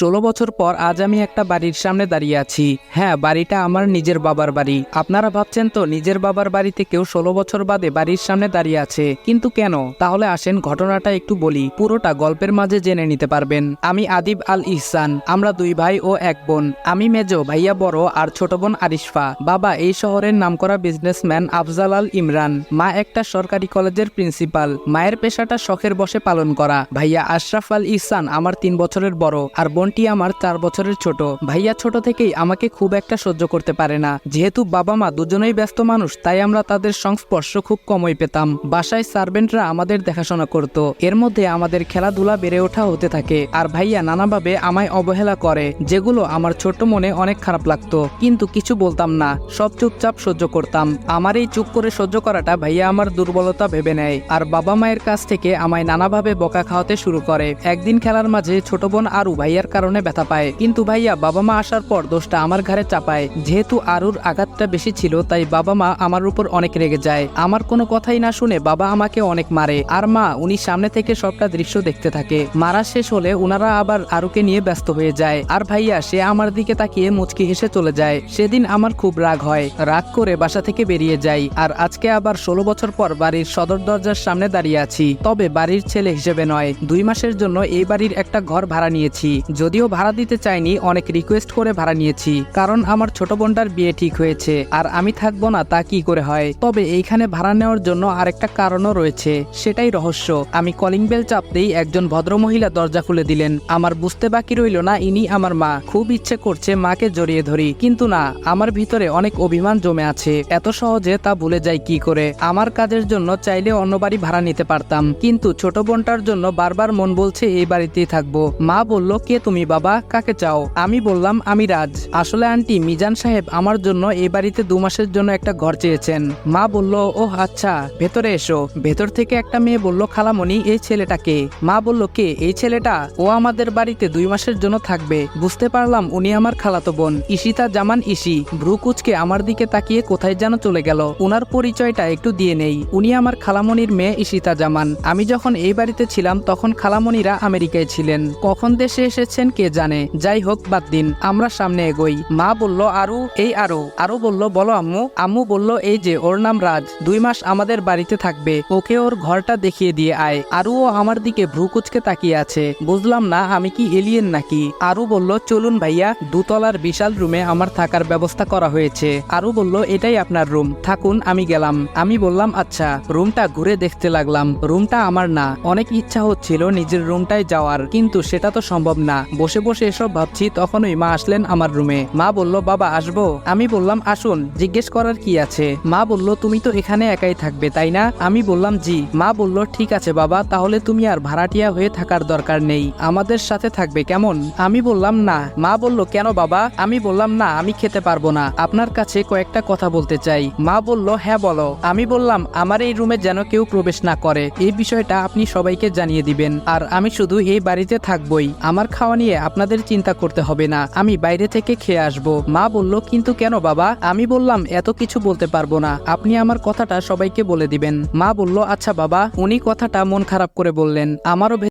ষোলো বছর পর আজ আমি একটা বাড়ির সামনে দাঁড়িয়ে আছি। হ্যাঁ বাড়িটা আমার নিজের বাবার বাড়ি। আপনারা ভাবছেন তো, নিজের বাবার বাড়িতে কেউ ষোলো বছর বাদে বাড়ির সামনে দাঁড়িয়ে আছে। কিন্তু কেন? তাহলে আসেন, ঘটনাটা একটু বলি। পুরোটা গল্পের মাঝে জেনে নিতে পারবেন। আমি আদিব আল ইহসান আমরা দুই ভাই ও এক বোন। আমি মেজো, ভাইয়া বড় আর ছোট বোন আরিশফা। বাবা এই শহরের নামকরা বিজনেসম্যান আফজাল আল ইমরান মা একটা সরকারি কলেজের প্রিন্সিপাল। মায়ের পেশাটা শখের বসে পালন করা। ভাইয়া আশরাফ আল ইহসান আমার তিন বছরের বড়। আর বোনটি আমার চার বছরের ছোট। ভাইয়া ছোট থেকেই আমাকে খুব একটা সহ্য করতে পারে না। যেহেতু বাবা মা দুজনেই ব্যস্ত মানুষ, তাই আমরা তাদের সংস্পর্শ খুব কমই পেতাম। বাসায় সার্ভেন্টরা আমাদের দেখাশোনা করত। এর মধ্যে আমাদের খেলাধুলা বেড়ে ওঠা হতে থাকে। আর ভাইয়া নানাভাবে আমায় অবহেলা করে, যেগুলো আমার ছোট্ট মনে অনেক খারাপ লাগতো। কিন্তু কিছু বলতাম না, সব চুপচাপ সহ্য করতাম। আমার এই চুপ করে সহ্য করাটা ভাইয়া আমার দুর্বলতা ভেবে নেয়। আর বাবা মায়ের কাছ থেকে আমায় নানাভাবে বকা খাওয়াতে শুরু করে। একদিন খেলার মাঝে ছোট বোন আরু ভাইয়ার কারণে ব্যথা পায়। কিন্তু ভাইয়া বাবা মা আসার পর দোষটা আমার ঘাড়ে চাপায়। যেহেতু আরুর আঘাতটা বেশি ছিল, তাই বাবা মা আমার উপর অনেক রেগে যায়। আমার কোনো কথাই না শুনে বাবা আমাকে অনেক মারে। আর মা, উনি সামনে থেকে সবটা দৃশ্য দেখতে থাকে। মারা শেষ হলে ওনারা আবার আরুকে নিয়ে ব্যস্ত হয়ে যায়। আর ভাইয়া, সে আমার দিকে তাকিয়ে মুচকি হেসে চলে যায়। সেদিন আমার খুব রাগ হয়। রাগ করে বাসা থেকে বেরিয়ে যাই। আর আজকে আবার ষোলো বছর পর বাড়ির সদর দরজার সামনে দাঁড়িয়ে আছি। তবে বাড়ির ছেলে হিসেবে নয়। দুই মাসের জন্য এই বাড়ির একটা ঘর ভাড়া নিয়েছি। যদিও ভাড়া দিতে চাইনি, অনেক রিকোয়েস্ট করে ভাড়া নিয়েছি। কারণ আমার ছোট বোনটার বিয়ে ঠিক হয়েছে, আর আমি থাকব না, তা কি করে হয়? তবে এইখানে ভাড়া নেওয়ার জন্য আরেকটা কারণও রয়েছে, সেটাই রহস্য। আমি কলিং বেল চাপতেই একজন ভদ্রমহিলা দরজা খুলে দিলেন। আমার বুঝতে বাকি রইল না, ইনি আমার মা। খুব ইচ্ছে করছে মাকে জড়িয়ে ধরি, কিন্তু না, আমার ভিতরে অনেক অভিমান জমে আছে। এত সহজে তা ভুলে যাই কি করে? আমার কাজের জন্য চাইলে অন্য বাড়ি ভাড়া নিতে পারতাম, কিন্তু ছোট বোনটার জন্য বারবার মন বলছে, এই বাড়িতেই থাকব। মা বলল, কে তুমি বাবা, কাকে চাও? আমি বললাম, আমি রাজ। আসলে আন্টি, মিজান সাহেব আমার জন্য এই বাড়িতে দু মাসের জন্য একটা ঘর চেয়েছেন। মা বলল ও আচ্ছা ভেতরে এসো। ভেতর থেকে একটা মেয়ে বলল, খালামণি, এই ছেলেটাকে। মা বলল, কে? এই ছেলেটা? ও আমাদের বাড়িতে দুই মাসের জন্য থাকবে। বুঝতে পারলাম, উনি আমার খালাতো বোন। ইশিতা জামান ইসি ভ্রুকুচকে আমার দিকে তাকিয়ে কোথায় যেন চলে গেল। ওনার পরিচয়টা একটু দিয়ে নেই। উনি আমার খালামণির মেয়ে ইশিতা জামান। আমি যখন এই বাড়িতে ছিলাম, তখন খালামণিরা আমেরিকায় ছিলেন। কখন দেশে এসেছেন কে জানে? যাই হোক, বাদ দিন, আমরা সামনে এগোই। মা বলল, আরু, এই আরও। আরও বলল, বলো আম্মু। আম্মু বলল, এই যে, ওর নাম রাজ। দুই মাস আমাদের বাড়িতে থাকবে। ওকে ওর ঘরটা দেখিয়ে দিয়ে আয়। আরুও আমার দিকে ভ্রুকুচকে তাকিয়ে আছে। বুঝলাম না, আমি কি এলিয়েন নাকি? আরু বলল, চলুন ভাইয়া, দুতলার বিশাল রুমে আমার থাকার ব্যবস্থা করা হয়েছে। আরু বলল, এটাই আপনার রুম। থাকুন, আমি গেলাম। আমি বললাম আচ্ছা। রুমটা ঘুরে দেখতে লাগলাম। রুমটা আমার না। অনেক ইচ্ছা হচ্ছিল নিজের রুমটায় যাওয়ার, কিন্তু সেটা তো সম্ভব না। বসে বসে এসব ভাবছি, তখনই মা আসলেন আমার রুমে। মা বলল, বাবা, আসব। আমি বললাম, আসুন। জিজ্ঞেস করার কি আছে? মা বলল, তুমি তো এখানে একাই থাকবে, তাই না? আমি বললাম, জি। মা বলল, ঠিক আছে বাবা, তাহলে তুমি আর ভাড়াটিয়া হয়ে থাকার দরকার নেই। আমাদের সাথে থাকবে কেমন? আমি বললাম, না। মা বলল, কেন বাবা? আমি বললাম, না, আমি খেতে পারব না। আপনার কাছে কয়েকটা কথা বলতে চাই। মা বলল হ্যাঁ বলো। আমি বললাম, আমার এই রুমে যেন কেউ প্রবেশ না করে। এই বিষয়টা আপনি সবাইকে জানিয়ে দিবেন। আর আমি শুধু এই বাড়িতে থাকবই। আমার খাওয়া নিয়ে আপনাদের চিন্তা করতে হবে না। আমি বাইরে থেকে খেয়ে আসব। মা বলল, কিন্তু কেন বাবা? আমি বললাম, এত কিছু বলতে পারব না। আপনি আমার কথাটা সবাইকে বলে দিবেন। মা বলল আচ্ছা বাবা। উনি কথাটা মন খারাপ করে বললেন। আমারও